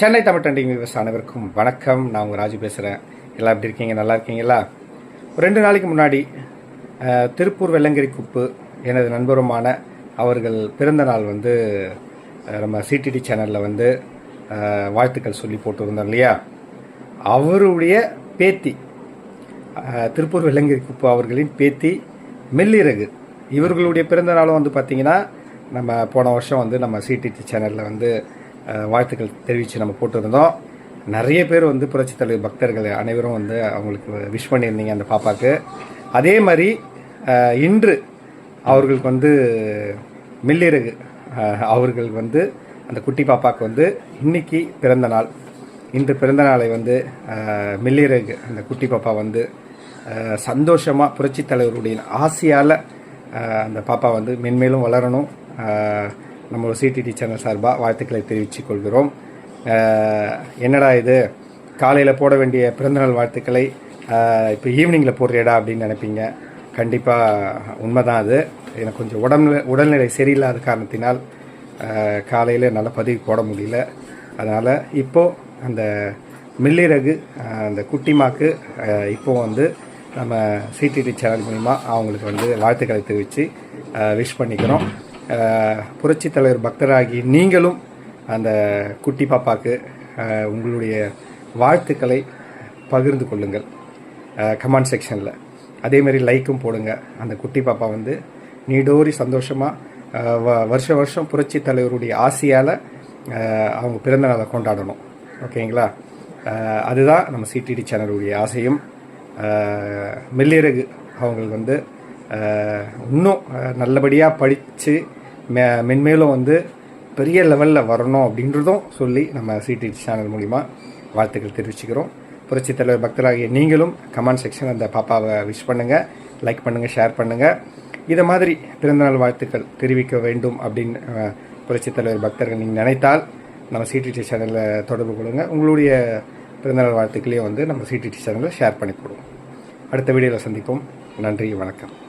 Chennai Tamil trending viewers அனைவருக்கும் வணக்கம். நான் உங்கள் ராஜு பேசுகிறேன் எல்லாம் எப்படி இருக்கீங்க? நல்லா இருக்கீங்களா? ஒரு ரெண்டு நாளைக்கு முன்னாடி திருப்பூர் வெள்ளங்கிரி குப்பு எனது நண்பருமான அவர்கள் பிறந்த நாள் வந்து நம்ம சிடிடி சேனலில் வந்து வாழ்த்துக்கள் சொல்லி போட்டிருந்தோம் இல்லையா? அவருடைய பேத்தி திருப்பூர் வெள்ளங்கிரி குப்பு அவர்களின் பேத்தி மெல்லிறகு. இவர்களுடைய பிறந்த நாளும் வந்து பார்த்தீங்கன்னா நம்ம போன வருஷம் வந்து நம்ம சிடிடி சேனலில் வந்து வாழ்த்துக்கள் தெரிவித்து நம்ம போட்டிருந்தோம். நிறைய பேர் வந்து புரட்சி தலைவர் பக்தர்கள் அனைவரும் வந்து அவங்களுக்கு விஷ் பண்ணியிருந்தீங்க அந்த பாப்பாவுக்கு அதே மாதிரி இன்று அவர்களுக்கு வந்து மில்லிறகு அவர்கள் வந்து அந்த குட்டி பாப்பாவுக்கு வந்து இன்னைக்கு பிறந்த நாள். இன்று பிறந்த நாளை வந்து மில்லிறகு அந்த குட்டி பாப்பா வந்து சந்தோஷமாக புரட்சி தலைவருடைய ஆசையால் அந்த பாப்பா வந்து மென்மேலும் வளரணும். நம்ம சிடிடி சேனல் சார்பாக வாழ்த்துக்களை தெரிவித்துக் கொள்கிறோம் என்னடா இது? காலையில் போட வேண்டிய பிறந்தநாள் வாழ்த்துக்களை இப்போ ஈவினிங்கில் போடுறியடா அப்படின்னு நினைப்பீங்க. கண்டிப்பாக உண்மைதான் அது. எனக்கு கொஞ்சம் உடல் உடல்நிலை சரியில்லாத காரணத்தினால் காலையில் என்னால் பதிவு போட முடியல. அதனால் இப்போது அந்த மில்லிறகு அந்த குட்டிமாக்கு இப்போ வந்து நம்ம சிடிடி சேனல் மூலிமா அவங்களுக்கு வந்து வாழ்த்துக்களை தெரிவித்து விஷ் பண்ணிக்கிறோம். புரட்சி புரட்சித் தலைவர் பக்தராகி நீங்களும் அந்த குட்டி பாப்பாவுக்கு உங்களுடைய வாழ்த்துக்களை பகிர்ந்து கொள்ளுங்கள். கமெண்ட் செக்ஷனில். அதேமாரி லைக்கும் போடுங்க. அந்த குட்டி பாப்பா வந்து நீடோரி சந்தோஷமாக வ வருஷ வருஷம் புரட்சி தலைவருடைய ஆசையால் அவங்க பிறந்த நாளை கொண்டாடணும். ஓகேங்களா? அதுதான் நம்ம சிடிடி சேனலுடைய ஆசையும். மெல்லிறகு அவங்க வந்து இன்னும் நல்லபடியாக படித்து மெ மென்மேலும் வந்து பெரிய லெவலில் வரணும் அப்படின்றதும் சொல்லி நம்ம சிடிடி சேனல் மூலிமா வாழ்த்துக்கள் தெரிவிச்சுக்கிறோம். புரட்சித் தலைவர் பக்தராகிய நீங்களும் கமெண்ட் செக்ஷன் அந்த பாப்பாவை விஷ் பண்ணுங்கள் லைக் பண்ணுங்கள் ஷேர் பண்ணுங்கள் இதை மாதிரி பிறந்தநாள் வாழ்த்துக்கள் தெரிவிக்க வேண்டும் அப்படின்னு புரட்சித் தலைவர் பக்தர்கள் நீங்கள் நினைத்தால் நம்ம சிடிடி சேனலில் தொடர்பு கொள்ளுங்கள் உங்களுடைய பிறந்தநாள் வாழ்த்துக்களையும் வந்து நம்ம சிடிடி சேனலில் ஷேர் பண்ணி கொடுவோம் அடுத்த வீடியோவில் சந்திப்போம். நன்றி வணக்கம்.